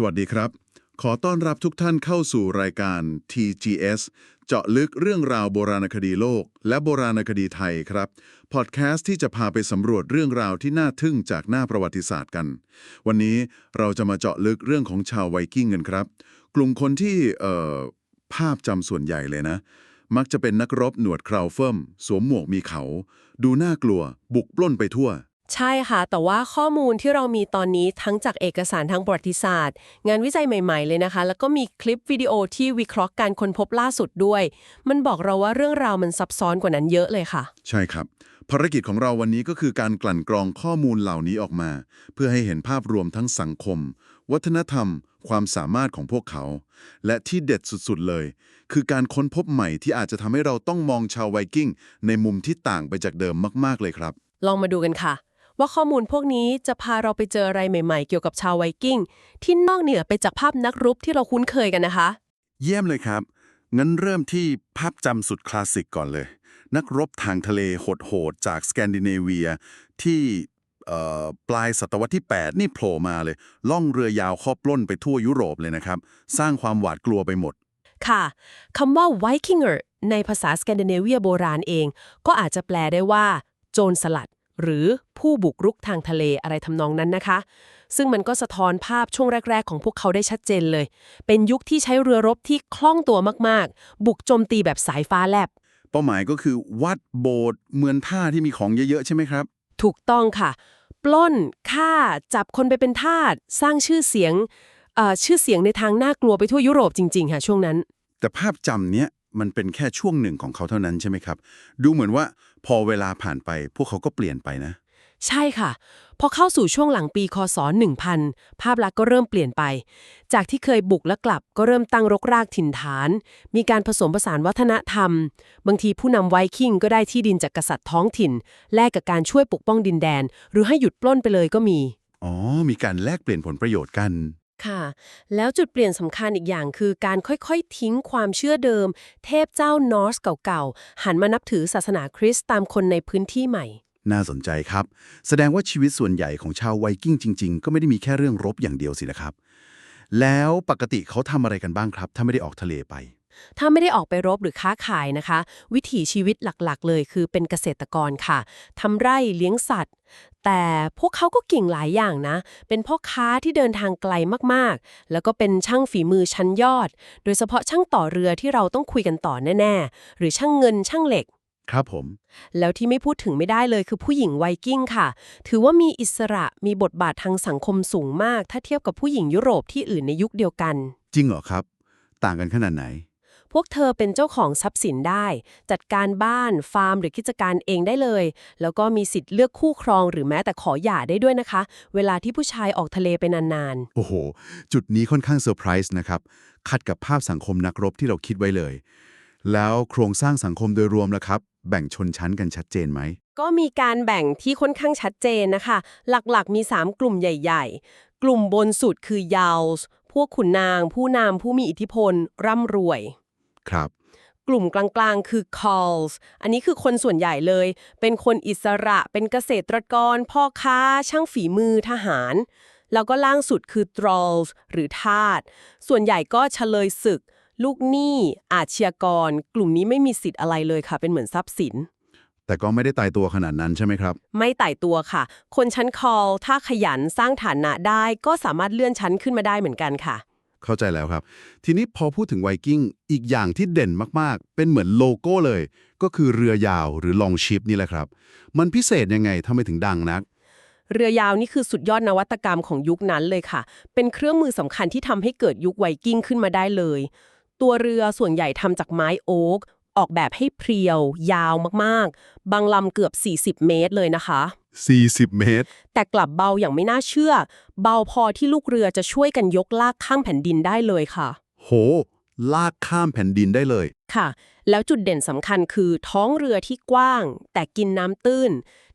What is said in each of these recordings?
สวัสดีครับ ขอต้อนรับทุกท่านเข้าสู่รายการ TGS เจาะลึกเรื่องราวโบราณคดีโลก และโบราณคดีไทยครับ พอดแคสต์ที่จะพาไปสำรวจเรื่องราวที่น่าทึ่งจากหน้าประวัติศาสตร์กัน วันนี้เราจะมาเจาะลึกเรื่องของชาวไวกิ้งกันครับ กลุ่มคนที่ภาพจำส่วนใหญ่เลยนะ มักจะเป็นนักรบหนวดเคราวเฟิ่มสวมหมวกมีเขา ดูน่ากลัว บุกปล้นไปทั่ว ใช่ค่ะ แต่ว่าข้อมูลที่เรามีตอนนี้ทั้งจากเอกสารทางประวัติศาสตร์ งานวิจัยใหม่ๆเลยนะคะ แล้วก็มีคลิปวิดีโอที่วิเคราะห์การค้นพบล่าสุดด้วย มันบอกเราว่าเรื่องราวมันซับซ้อนกว่านั้นเยอะเลยค่ะ ใช่ครับ ภารกิจของเราวันนี้ก็คือการกลั่นกรองข้อมูลเหล่านี้ออกมา เพื่อให้เห็นภาพรวมทั้งสังคม วัฒนธรรม ความสามารถของพวกเขา และที่เด็ดสุดๆเลย คือการค้นพบใหม่ที่อาจจะทำให้เราต้องมองชาวไวกิ้งในมุมที่ต่างไปจากเดิมมากๆเลยครับ ลองมาดูกันค่ะ ว่าข้อมูลพวกนี้จะพาเราไปเจออะไรใหม่ๆ เกี่ยวกับชาวไวกิ้งที่นอกเหนือไปจากภาพนักรบที่เราคุ้นเคยกันนะคะ เยี่ยมเลยครับ งั้นเริ่มที่ภาพจำสุดคลาสสิกก่อนเลย นักรบทางทะเลโหดๆจากสแกนดิเนเวียที่ปลายศตวรรษที่ 8 นี่โผล่มาเลย ล่องเรือยาวครอบล้นไปทั่วยุโรปเลยนะครับ สร้างความหวาดกลัวไปหมด ค่ะคำว่า Vikinger ในภาษาสแกนดิเนเวียโบราณเอง ก็อาจจะแปลได้ว่า โจรสลัด หรือผู้บุกรุกทางทะเลอะไรทำนองนั้นนะคะ ซึ่งมันก็สะท้อนภาพช่วงแรก ๆ ของพวกเขาได้ชัดเจนเลย เป็นยุคที่ใช้เรือรบที่คล่องตัวมากๆ บุกโจมตีแบบสายฟ้าแลบ เป้าหมายก็คือวัดโบสถ์เมืองท่าที่มีของเยอะ ๆ ใช่ไหมครับ ถูกต้องค่ะ ปล้นฆ่าจับคนไปเป็นทาสสร้างชื่อเสียงเอ่อชื่อเสียงในทางน่ากลัวไปทั่วยุโรปจริงๆค่ะช่วงนั้น แต่ภาพจำเนี้ยมันเป็นแค่ช่วงหนึ่งของเขาเท่านั้นใช่ไหมครับ ดูเหมือนว่า พอเวลาผ่านไปพวกเขาก็เปลี่ยนไปนะ ใช่ค่ะ พอเข้าสู่ช่วงหลังปีคศ 1000 ภาพลักษณ์ก็เริ่มเปลี่ยนไป จากที่เคยบุกและกลับก็เริ่มตั้งรกรากถิ่นฐาน มีการผสมผสานวัฒนธรรม บางทีผู้นำไวคิงก็ได้ที่ดินจากกษัตริย์ท้องถิ่น แลกกับการช่วยปกป้องดินแดน หรือให้หยุดปล้นไปเลยก็มี อ๋อ มีการแลกเปลี่ยนผลประโยชน์กัน ค่ะ แล้วจุดเปลี่ยนสำคัญอีกอย่างคือการค่อยๆ ทิ้งความเชื่อเดิม เทพเจ้านอร์สเก่าๆ หันมานับถือศาสนาคริสต์ตามคนในพื้นที่ใหม่ น่าสนใจครับ แสดงว่าชีวิตส่วนใหญ่ของชาวไวกิ้งจริงๆ ก็ไม่ได้มีแค่เรื่องรบอย่างเดียวสินะครับ แล้วปกติเขาทำอะไรกันบ้างครับ ถ้าไม่ได้ออกทะเลไป ถ้าไม่ได้ออกไปรบหรือค้าขายนะคะ วิถีชีวิตหลักๆ เลยคือเป็นเกษตรกรค่ะทำไร่เลี้ยงสัตว์ แต่พวกเขาก็เก่งหลายอย่างนะ เป็นพ่อค้าที่เดินทางไกลมากๆ แล้วก็เป็นช่างฝีมือชั้นยอด โดยเฉพาะช่างต่อเรือที่เราต้องคุยกันต่อแน่ๆ หรือช่างเงินช่างเหล็กครับผม แล้วที่ไม่พูดถึงไม่ได้เลยคือผู้หญิงไวกิ้งค่ะ ถือว่ามีอิสระมีบทบาททางสังคมสูงมาก ถ้าเทียบกับผู้หญิงยุโรปที่อื่นในยุคเดียวกัน จริงเหรอครับ ต่างกันขนาดไหนพ วกเธอเป็นเจ้าของทรัพย์สินได้ จัดการบ้าน ฟาร์ม หรือกิจการเองได้เลย แล้วก็มีสิทธิ์เลือกคู่ครองหรือแม้แต่ขอหย่าได้ด้วยนะคะ เวลาที่ผู้ชายออกทะเลไปนานโอ้โห จุดนี้ค่อนข้างเซอร์ไพรส์นะครับ ขัดกับภาพสังคมนักรบที่เราคิดไว้เลย แล้วโครงสร้างสังคมโดยรวมล่ะครับ แบ่งชนชั้นกันชัดเจนไหมๆก็มีการแบ่งที่ค่อนข้างชัดเจนนะคะ หลักๆ มี 3 กลุ่มใหญ่ ๆ กลุ่มบนสุดคือยาวส์พวกขุนนาง ผู้นำผู้มีอิทธิพล ร่ำรวย ครับ กลุ่มกลางๆ คือ calls อันนี้คือคนส่วนใหญ่เลย เป็นคนอิสระ เป็นเกษตรกร พ่อค้า ช่างฝีมือ ทหาร แล้วก็ล่างสุดคือ thralls หรือทาส ส่วนใหญ่ก็เฉลยศึก ลูกหนี้ อาชญากร กลุ่มนี้ไม่มีสิทธิ์อะไรเลยค่ะ เป็นเหมือนทรัพย์สินแต่ก็ไม่ได้ตายตัวขนาดนั้นใช่ไหมครับ ไม่ไต่ตัวค่ะ คนชั้น call ถ้าขยันสร้างฐานะได้ ก็สามารถเลื่อนชั้นขึ้นมาได้เหมือนกันค่ะ เข้าใจแล้วครับ ทีนี้พอพูดถึงไวกิ้งอีกอย่างที่เด่นมากๆ เป็นเหมือนโลโก้เลย ก็คือเรือยาวหรือลองชิปนี่แหละครับ มันพิเศษยังไงทำไมถึงดังนัก เรือยาวนี่คือสุดยอดนวัตกรรมของยุคนั้นเลยค่ะ เป็นเครื่องมือสำคัญที่ทำให้เกิดยุคไวกิ้งขึ้นมาได้เลย ตัวเรือส่วนใหญ่ทำจากไม้โอ๊ก ออกแบบให้เพรียวยาวมากๆ บางลำเกือบ 40 เมตรเลยนะคะ 40 เมตร แต่กลับเบาอย่างไม่น่าเชื่อ เบาพอที่ลูกเรือจะช่วยกันยกลากข้ามแผ่นดินได้เลยค่ะ โห ลากข้ามแผ่นดินได้เลย ค่ะ แล้วจุดเด่นสำคัญคือท้องเรือที่กว้าง แต่กินน้ำตื้น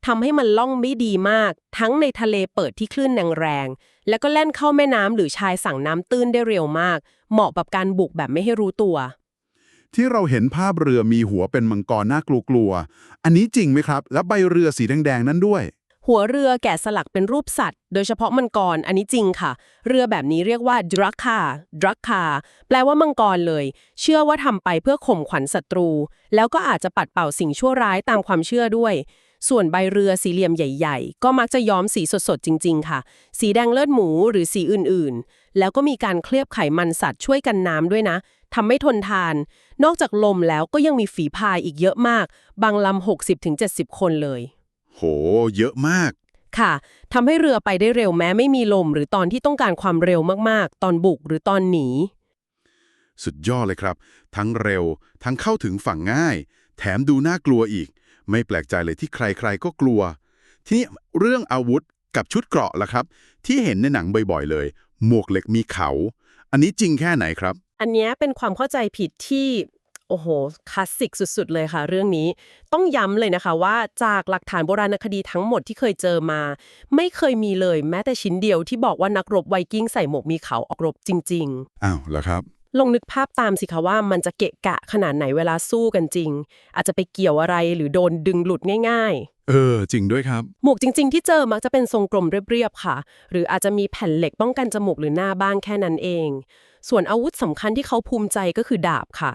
ทำให้มันล่องไม่ดีมาก ทั้งในทะเลเปิดที่คลื่นแรงๆแล้วก็แล่นเข้าแม่น้ำหรือชายฝั่งน้ำตื้นได้เร็วมาก เหมาะกับการบุกแบบไม่ให้รู้ตัว ที่เราเห็นภาพเรือมีหัวเป็นมังกรน่ากลัวๆอันนี้จริงไหมครับ และใบเรือสีแดงๆนั่นด้วย หัวเรือแกะสลักเป็นรูปสัตว์ โดยเฉพาะมังกร อันนี้จริงค่ะ เรือแบบนี้เรียกว่าดรักคาดรักคาแปลว่ามังกรเลย เชื่อว่าทำไปเพื่อข่มขวัญศัตรู แล้วก็อาจจะปัดเป่าสิ่งชั่วร้ายตามความเชื่อด้วย ส่วนใบเรือสีเหลี่ยมใหญ่ ๆ ก็มักจะย้อมสีสดๆจริง ๆ ค่ะ สีแดงเลือดหมูหรือสีอื่นๆ แล้วก็มีการเคลือบไขมันสัตว์ช่วยกันน้ำด้วยนะทำให้ทนทาน นอกจากลมแล้วก็ยังมีฝีพายอีกเยอะมาก บางลำ60-70 คนเลย โห เยอะมาก ค่ะทำให้เรือไปได้เร็วแม้ไม่มีลม หรือตอนที่ต้องการความเร็วมากๆ ตอนบุกหรือตอนหนี สุดยอดเลยครับ ทั้งเร็ว ทั้งเข้าถึงฝั่งง่าย แถมดูน่ากลัวอีก ไม่แปลกใจเลยที่ใครๆก็กลัว ทีนี้เรื่องอาวุธกับชุดเกราะล่ะครับ ที่เห็นในหนังบ่อยๆเลย หมวกเหล็กมีเขา อันนี้จริงแค่ไหนครับ อันเนี้ยเป็นความเข้าใจผิดที่โอ้โหคลาสสิกสุดๆเลยค่ะ เรื่องนี้ต้องย้ำเลยนะคะว่าจากหลักฐานโบราณคดีทั้งหมดที่เคยเจอมา ไม่เคยมีเลยแม้แต่ชิ้นเดียวที่บอกว่านักรบไวกิ้งใส่หมวกมีเขาออกรบจริง ๆ อ้าวเหรอครับ ลองนึกภาพตามสิคะว่ามันจะเกะกะขนาดไหนเวลาสู้กันจริง อาจจะไปเกี่ยวอะไรหรือโดนดึงหลุดง่ายเออ จริงด้วยครับๆหมวกจริง ๆ ที่เจอมักจะเป็นทรงกลมเรียบๆค่ะ หรืออาจจะมีแผ่นเหล็กป้องกันจมูกหรือหน้าบ้างแค่นั้นเอง ส่วนอาวุธสำคัญที่เขาภูมิใจก็คือดาบค่ะ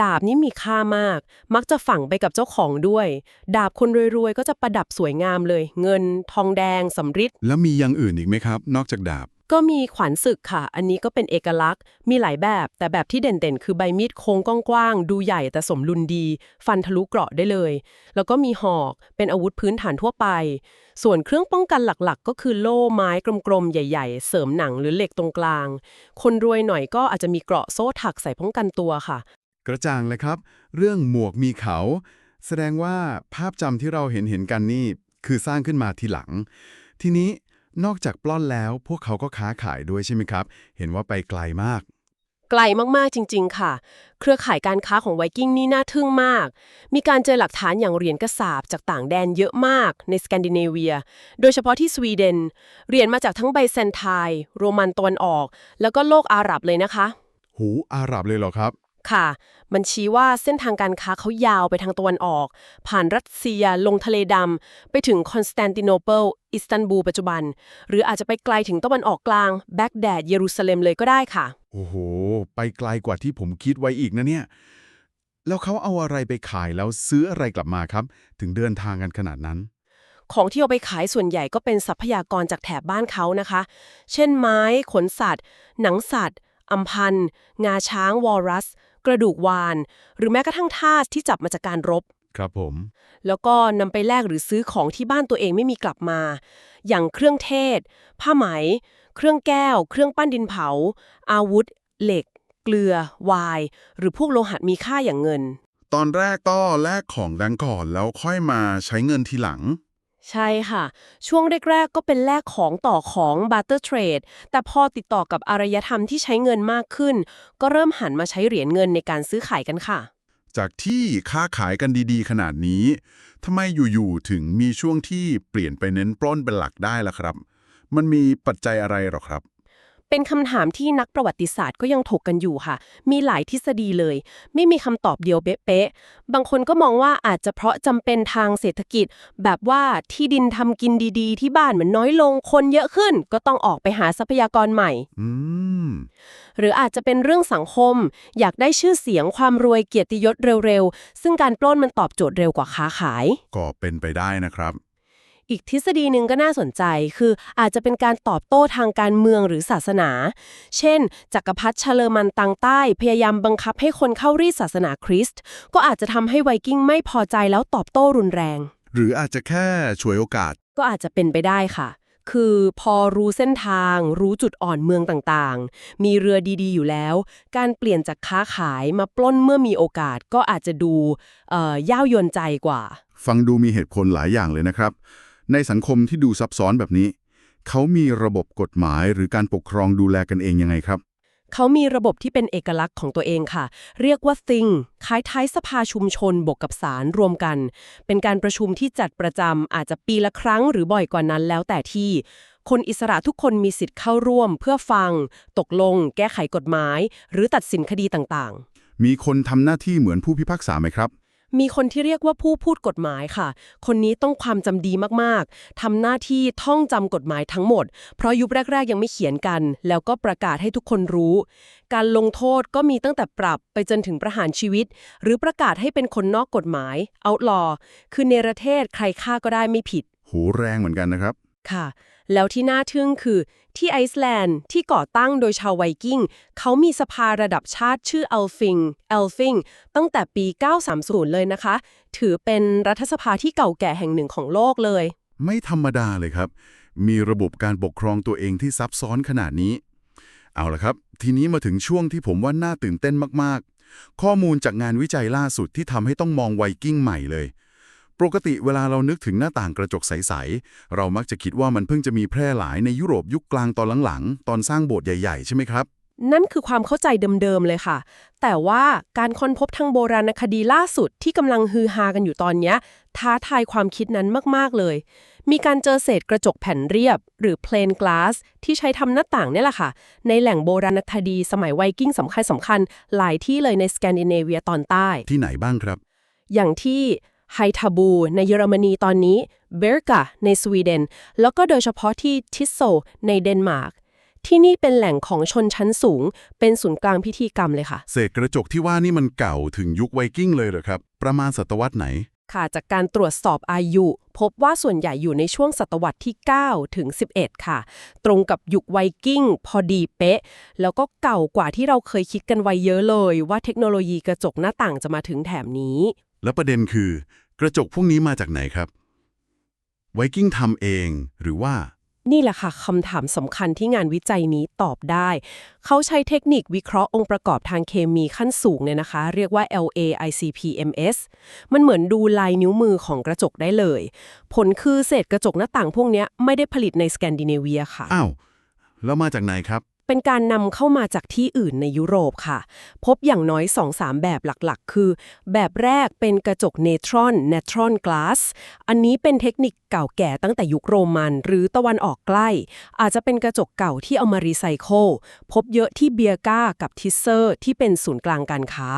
ดาบนี้มีค่ามาก มักจะฝังไปกับเจ้าของด้วย ดาบคนรวยๆ ก็จะประดับสวยงามเลย เงิน ทองแดงสำริดแล้วมีอย่างอื่นอีกไหมครับ นอกจากดาบ ก็มีขวัญศึกค่ะ อันนี้ก็เป็นเอกลักษณ์ มีหลายแบบ แต่แบบที่เด่นๆ คือใบมีดโค้งกว้างๆ ดูใหญ่แต่สมดุลดี ฟันทะลุเกราะได้เลย แล้วก็มีหอก เป็นอาวุธพื้นฐานทั่วไป ส่วนเครื่องป้องกันหลักๆ ก็คือโล่ไม้กลมๆ ใหญ่ๆ เสริมหนังหรือเหล็กตรงกลาง คนรวยหน่อยก็อาจจะมีเกราะโซ่ถักใส่ป้องกันตัวค่ะ กระจ่างเลยครับ เรื่องหมวกมีเขา แสดงว่าภาพจำที่เราเห็นเห็นกันนี่คือสร้างขึ้นมาทีหลัง ทีนี้ นอกจากปล้อนแล้วพวกเขาก็ค้าขายด้วยใช่ไหมครับ เห็นว่าไปไกลมาก ไกลมากๆจริง ๆ ค่ะ เครือข่ายการค้าของไวกิ้งนี่น่าทึ่งมาก มีการเจอหลักฐานอย่างเหรียญกระสาบจากต่างแดนเยอะมากในสแกนดิเนเวีย โดยเฉพาะที่สวีเดนเหรียญมาจากทั้งไบแซนไทน์โรมันตะวันออก แล้วก็โลกอาหรับเลยนะคะ หูอาหรับเลยเหรอครับ ค่ะ มันชี้ว่าเส้นทางการค้าเขายาวไปทางตะวันออก ผ่านรัสเซียลงทะเลดำ ไปถึงคอนสแตนติโนเปิล อิสตันบูลปัจจุบัน หรืออาจจะไปไกลถึงตะวันออกกลาง แบกแดด เยรูซาเล็มเลยก็ได้ค่ะ โอ้โห ไปไกลกว่าที่ผมคิดไว้อีกนะเนี่ย แล้วเขาเอาอะไรไปขายแล้วซื้ออะไรกลับมาครับ ถึงเดินทางกันขนาดนั้นของที่เอาไปขายส่วนใหญ่ก็เป็นทรัพยากรจากแถบบ้านเขานะคะ เช่นไม้ ขนสัตว์ หนังสัตว์ อัมพันธ์งาช้าง วอลรัส กระดูกวาน หรือแม้กระทั่งทาสที่จับมาจากการรบ ครับผม แล้วก็นำไปแลกหรือซื้อของที่บ้านตัวเองไม่มีกลับมา อย่างเครื่องเทศ ผ้าไหม เครื่องแก้ว เครื่องปั้นดินเผา อาวุธ เหล็ก เกลือ วาย หรือพวกโลหะมีค่าอย่างเงิน ตอนแรกก็แลกของแบงก่อนแล้วค่อยมาใช้เงินทีหลัง ใช่ค่ะ ช่วงแรก ๆ ก็เป็นแลกของต่อของ barter trade แต่พอติดต่อกับอารยธรรมที่ใช้เงินมากขึ้น ก็เริ่มหันมาใช้เหรียญเงินในการซื้อขายกันค่ะ จากที่ค้าขายกันดีๆ ขนาดนี้ทำไมอยู่ๆถึงมีช่วงที่เปลี่ยนไปเน้นปล้นเป็นหลักได้ล่ะครับ มันมีปัจจัยอะไรหรอครับ เป็นคำถามที่นักประวัติศาสตร์ก็ยังถกกันอยู่ค่ะ มีหลายทฤษฎีเลย ไม่มีคำตอบเดียวเป๊ะๆบางคนก็มองว่าอาจจะเพราะจำเป็นทางเศรษฐกิจ แบบว่าที่ดินทำกินดีๆ ที่บ้านมันน้อยลงคนเยอะขึ้น ก็ต้องออกไปหาทรัพยากรใหม่อืมหรืออาจจะเป็นเรื่องสังคม อยากได้ชื่อเสียงความรวยเกียรติยศเร็วๆ ซึ่งการปล้นมันตอบโจทย์เร็วกว่าค้าขาย ก็เป็นไปได้นะครับ อีกทฤษฎีหนึ่งก็น่าสนใจ คืออาจจะเป็นการตอบโต้ทางการเมืองหรือศาสนา เช่น จักรพรรดิชาเลมันตังใต้ พยายามบังคับให้คนเข้ารีดศาสนาคริสต์ ก็อาจจะทำให้ไวกิ้งไม่พอใจแล้วตอบโต้รุนแรง หรืออาจจะแค่ฉวยโอกาส ก็อาจจะเป็นไปได้ค่ะ คือพอรู้เส้นทาง รู้จุดอ่อนเมืองต่างๆ มีเรือดีๆ อยู่แล้ว การเปลี่ยนจากค้าขายมาปล้นเมื่อมีโอกาสก็อาจจะดูเอ่อย่าวยวนใจกว่า ฟังดูมีเหตุผลหลายอย่างเลยนะครับ ในสังคมที่ดูซับซ้อนแบบนี้ เขามีระบบกฎหมายหรือการปกครองดูแลกันเองยังไงครับ เขามีระบบที่เป็นเอกลักษณ์ของตัวเองค่ะ เรียกว่า Thing คล้ายท้ายสภาชุมชนบวกกับศาลรวมกัน เป็นการประชุมที่จัดประจำอาจจะปีละครั้งหรือบ่อยกว่านั้นแล้วแต่ที่คนอิสระทุกคนมีสิทธิ์เข้าร่วม เพื่อฟัง ตกลง แก้ไขกฎหมาย หรือตัดสินคดีต่างมีคนทำหน้าที่เหมือนผู้พิพากษาไหมครับๆ มีคนที่เรียกว่าผู้พูดกฎหมายค่ะ คนนี้ต้องความจำดีมากๆทำหน้าที่ท่องจำกฎหมายทั้งหมด เพราะยุคแรก ๆ ยังไม่เขียนกัน แล้วก็ประกาศให้ทุกคนรู้ การลงโทษก็มีตั้งแต่ปรับไปจนถึงประหารชีวิต หรือประกาศให้เป็นคนนอกกฎหมาย outlaw คือเนรเทศใครฆ่าก็ได้ไม่ผิด หูแรงเหมือนกันนะครับ ค่ะ แล้วที่น่าทึ่งคือ ที่ไอซ์แลนด์ที่ก่อตั้งโดยชาวไวกิ้ง เขามีสภาระดับชาติชื่อ e l f i n g e l f i n g ตั้งแต่ปี 930 เลยนะคะ ถือเป็นรัฐสภาที่เก่าแก่แห่งหนึ่งของโลกเลย ไม่ธรรมดาเลยครับ มีระบบการปกครองตัวเองที่ซับซ้อนขนาดนี้ เอาละครับ ทีนี้มาถึงช่วงที่ผมว่าน่าตื่นเต้นมากๆ ข้อมูลจากงานวิจัยล่าสุดที่ทำให้ต้องมองไวกิ้งใหม่เลย ปกติเวลาเรานึกถึงหน้าต่างกระจกใส ๆ เรามักจะคิดว่ามันเพิ่งจะมีแพร่หลายในยุโรปยุคกลางตอนหลัง ๆ ตอนสร้างโบสถ์ใหญ่ ๆ ใช่ไหมครับ นั่นคือความเข้าใจเดิม ๆ เลยค่ะ แต่ว่าการค้นพบทางโบราณคดีล่าสุดที่กำลังฮือฮากันอยู่ตอนเนี้ยท้าทายความคิดนั้นมาก ๆ เลย มีการเจอเศษกระจกแผ่นเรียบ หรือ plain glass ที่ใช้ทำหน้าต่างเนี่ยแหละค่ะ ในแหล่งโบราณคดีสมัยไวกิ้งสำคัญสำคัญๆหลายที่เลยในสแกนดิเนเวียตอนใต้ ที่ไหนบ้างครับ อย่างที่ ไฮทาบูในเยอรมนีตอนนี้เบร์กาในสวีเดน แล้วก็โดยเฉพาะที่ทิสโซในเดนมาร์กที่นี่เป็นแหล่งของชนชั้นสูง เป็นศูนย์กลางพิธีกรรมเลยค่ะ เศษกระจกที่ว่านี่มันเก่าถึงยุคไวกิ้งเลยเหรอครับ ประมาณศตวรรษไหน ค่ะ จากการตรวจสอบอายุ พบว่าส่วนใหญ่อยู่ในช่วงศตวรรษที่ 9 ถึง 11 ค่ะ ตรงกับยุคไวกิ้งพอดีเป๊ะ แล้วก็เก่ากว่าที่เราเคยคิดกันไว้เยอะเลย ว่าเทคโนโลยีกระจกหน้าต่างจะมาถึงแถบนี้ แล้วประเด็นคือ กระจกพวกนี้มาจากไหนครับ ไวกิ้งทำเองหรือว่า นี่แหละค่ะคำถามสำคัญที่งานวิจัยนี้ตอบได้ เขาใช้เทคนิควิเคราะห์องค์ประกอบทางเคมีขั้นสูงเนี่ยนะคะ เรียกว่า LAICPMS มันเหมือนดูลายนิ้วมือของกระจกได้เลย ผลคือเศษกระจกหน้าต่างพวกเนี้ยไม่ได้ผลิตในสแกนดิเนเวียค่ะ อ้าว แล้วมาจากไหนครับ เป็นการนำเข้ามาจากที่อื่นในยุโรปค่ะ พบอย่างน้อย 2-3 แบบหลักๆ คือ แบบแรกเป็นกระจกเนทรอนเนทรอนกลาสอันนี้เป็นเทคนิคเก่าแก่ตั้งแต่ยุคโรมัน หรือตะวันออกใกล้ อาจจะเป็นกระจกเก่าที่เอามารีไซเคิลพบเยอะที่เบียกากับทิสเซอร์ที่เป็นศูนย์กลางการค้า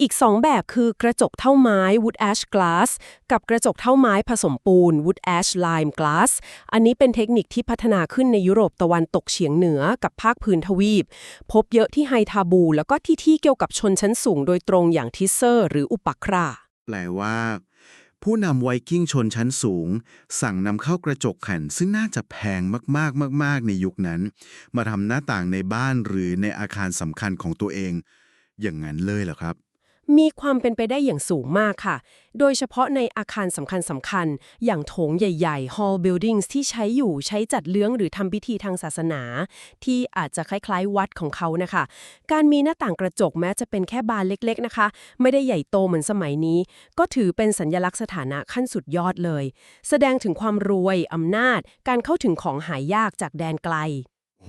อีก 2 แบบคือกระจกเท่าไม้ wood ash glass กับกระจกเท่าไม้ผสมปูน wood ash lime glass อันนี้เป็นเทคนิคที่พัฒนาขึ้นในยุโรปตะวันตกเฉียงเหนือกับภาคพื้นทวีป พบเยอะที่ไฮทาบู แล้วก็ที่ที่เกี่ยวกับชนชั้นสูงโดยตรงอย่างทิสเซอร์ หรืออุปักรา แปลว่า ผู้นำไวกิ้งชนชั้นสูง สั่งนำเข้ากระจกแผ่นซึ่งน่าจะแพงมากๆมาก ๆ ในยุคนั้น มาทำหน้าต่างในบ้านหรือในอาคารสำคัญของตัวเอง อย่างนั้นเลยเหรอครับ มีความเป็นไปได้อย่างสูงมากค่ะ โดยเฉพาะในอาคารสำคัญสำคัญๆอย่างโถงใหญ่ๆ hall buildings ที่ใช้อยู่ใช้จัดเลี้ยงหรือทำพิธีทางศาสนา ที่อาจจะคล้ายๆ วัดของเขานะคะ การมีหน้าต่างกระจกแม้จะเป็นแค่บานเล็กๆนะคะ ไม่ได้ใหญ่โตเหมือนสมัยนี้ ก็ถือเป็นสัญญลักษณ์สถานะขั้นสุดยอดเลย แสดงถึงความรวยอำนาจ การเข้าถึงของหายากจากแดนไกล โห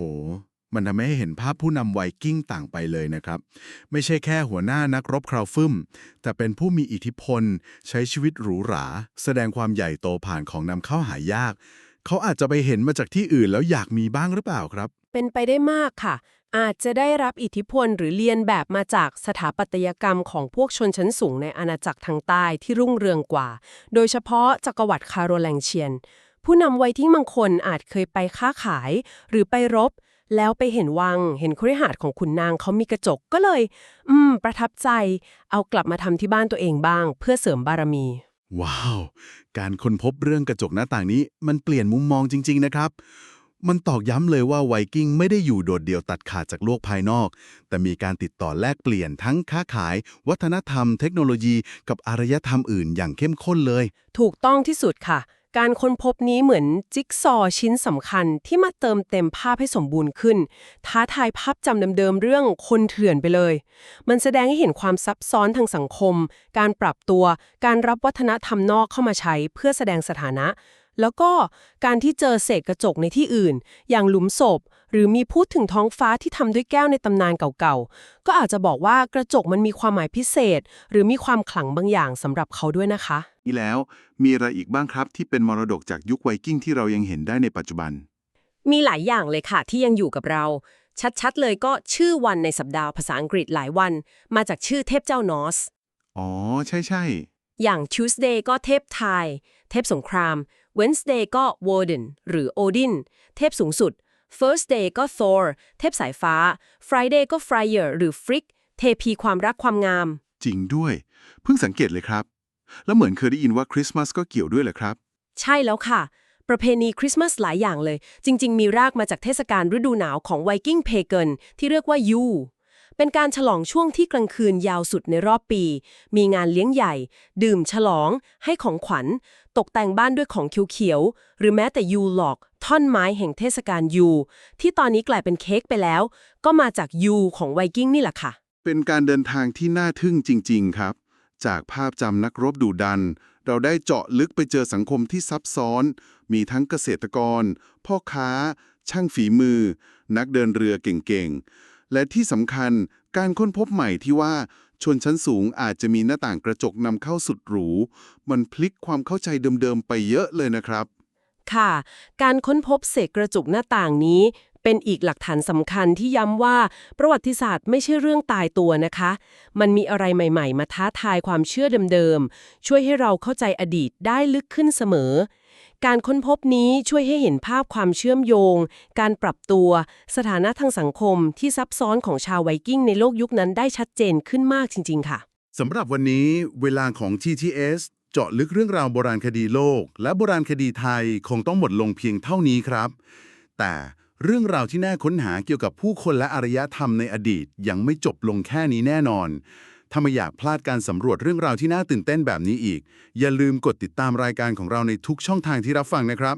มันทำให้เห็นภาพผู้นำไวกิ้งต่างไปเลยนะครับ ไม่ใช่แค่หัวหน้านักรบคราวฟึ่ม แต่เป็นผู้มีอิทธิพล ใช้ชีวิตหรูหรา แสดงความใหญ่โตผ่านของนำเข้าหายาก เขาอาจจะไปเห็นมาจากที่อื่นแล้วอยากมีบ้างหรือเปล่าครับ เป็นไปได้มากค่ะ อาจจะได้รับอิทธิพลหรือเรียนแบบมาจากสถาปัตยกรรมของพวกชนชั้นสูงในอาณาจักรทางใต้ที่รุ่งเรืองกว่า โดยเฉพาะจักรวรรดิคาโรแลงเชียน ผู้นำไวทิ้งบางคนอาจเคยไปค้าขาย หรือไปรบ แล้วไปเห็นวัง เห็นคฤหาสน์ของขุนนางเขามีกระจกก็เลย อืม ประทับใจ เอากลับมาทำที่บ้านตัวเองบ้าง เพื่อเสริมบารมี ว้าว การค้นพบเรื่องกระจกหน้าต่างนี้ มันเปลี่ยนมุมมองจริง ๆ นะครับ มันตอกย้ำเลยว่าไวกิ้งไม่ได้อยู่โดดเดี่ยวตัดขาดจากโลกภายนอก แต่มีการติดต่อแลกเปลี่ยนทั้งค้าขาย วัฒนธรรม เทคโนโลยี กับอารยธรรมอื่นอย่างเข้มข้นเลย ถูกต้องที่สุดค่ะ การค้นพบนี้เหมือนจิ๊กซอว์ชิ้นสำคัญที่มาเติมเต็มภาพให้สมบูรณ์ขึ้น ท้าทายภาพจำเดิมๆเรื่องคนเถื่อนไปเลย มันแสดงให้เห็นความซับซ้อนทางสังคม การปรับตัว การรับวัฒนธรรมนอกเข้ามาใช้เพื่อแสดงสถานะ แล้วก็การที่เจอเศษกระจกในที่อื่น อย่างหลุมศพ หรือมีพูดถึงท้องฟ้าที่ทำด้วยแก้วในตำนานเก่าๆ ก็อาจจะบอกว่ากระจกมันมีความหมายพิเศษ หรือมีความขลังบางอย่างสำหรับเขาด้วยนะคะ นี่แล้วมีอะไรอีกบ้างครับที่เป็นมรดกจากยุคไวกิ้งที่เรายังเห็นได้ในปัจจุบัน มีหลายอย่างเลยค่ะที่ยังอยู่กับเรา ชัดๆเลยก็ชื่อวันในสัปดาห์ภาษาอังกฤษหลายวัน มาจากชื่อเทพเจ้านอสอ๋อ ใช่ใช่อย่าง Tuesday ก็เทพไทย เทพสงคราม Wednesday ก็ Woden หรือ Odin เทพสูงสุด Thursday ก็ Thor เทพสายฟ้า Friday ก็ Freyr หรือ Frigg เทพีความรักความงาม จริงด้วย เพิ่งสังเกตเลยครับ แล้วเหมือนเคยได้ยินว่าคริสต์มาสก็เกี่ยวด้วยเหรอครับ ใช่แล้วค่ะ ประเพณีคริสต์มาสหลายอย่างเลย จริง ๆ มีรากมาจากเทศกาลฤดูหนาวของไวกิ้งเพเกินที่เรียกว่ายู เป็นการฉลองช่วงที่กลางคืนยาวสุดในรอบปี มีงานเลี้ยงใหญ่ ดื่มฉลอง ให้ของขวัญ ตกแต่งบ้านด้วยของเขียวๆ หรือแม้แต่ยูหลอก ท่อนไม้แห่งเทศกาลยู ที่ตอนนี้กลายเป็นเค้กไปแล้ว ก็มาจากยูของไวกิ้งนี่แหละค่ะ เป็นการเดินทางที่น่าทึ่งจริง ๆ ครับ จากภาพจำนักรบดุดัน เราได้เจาะลึกไปเจอสังคมที่ซับซ้อน มีทั้งเกษตรกร พ่อค้า ช่างฝีมือ นักเดินเรือเก่งๆ และที่สำคัญการค้นพบใหม่ที่ว่าชนชั้นสูงอาจจะมีหน้าต่างกระจกนำเข้าสุดหรู มันพลิกความเข้าใจเดิมๆไปเยอะเลยนะครับ ค่ะ การค้นพบเศษกระจกหน้าต่างนี้ เป็นอีกหลักฐานสำคัญที่ย้ำว่าประวัติศาสตร์ไม่ใช่เรื่องตายตัวนะคะ มันมีอะไรใหม่ ๆ มาท้าทายความเชื่อเดิมๆ ช่วยให้เราเข้าใจอดีตได้ลึกขึ้นเสมอ การค้นพบนี้ช่วยให้เห็นภาพความเชื่อมโยง การปรับตัว สถานะทางสังคมที่ซับซ้อนของชาวไวกิ้งในโลกยุคนั้นได้ชัดเจนขึ้นมากจริง ๆ ค่ะสำหรับวันนี้เวลาของ TTS เจาะลึกเรื่องราวโบราณคดีโลก และโบราณคดีไทยคงต้องหมดลงเพียงเท่านี้ครับ แต่เรื่องราวที่น่าค้นหาเกี่ยวกับผู้คนและอารยธรรมในอดีตยังไม่จบลงแค่นี้แน่นอน ถ้าไม่อยากพลาดการสำรวจเรื่องราวที่น่าตื่นเต้นแบบนี้อีก อย่าลืมกดติดตามรายการของเราในทุกช่องทางที่รับฟังนะครับ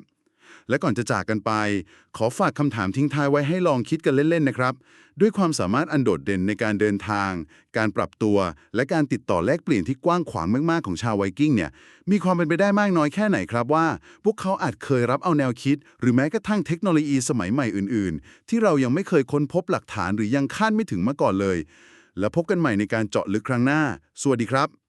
และก่อนจะจากกันไป ขอฝากคำถามทิ้งท้ายไว้ให้ลองคิดกันเล่นๆนะครับ ด้วยความสามารถอันโดดเด่นในการเดินทาง การปรับตัว และการติดต่อแลกเปลี่ยนที่กว้างขวางมากๆของชาวไวกิ้งเนี่ย มีความเป็นไปได้มากน้อยแค่ไหนครับว่า พวกเขาอาจเคยรับเอาแนวคิด หรือแม้กระทั่งเทคโนโลยีสมัยใหม่อื่น ๆ ที่เรายังไม่เคยค้นพบหลักฐานหรือยังคาดไม่ถึงมาก่อนเลย แล้วพบกันใหม่ในการเจาะลึกครั้งหน้า สวัสดีครับ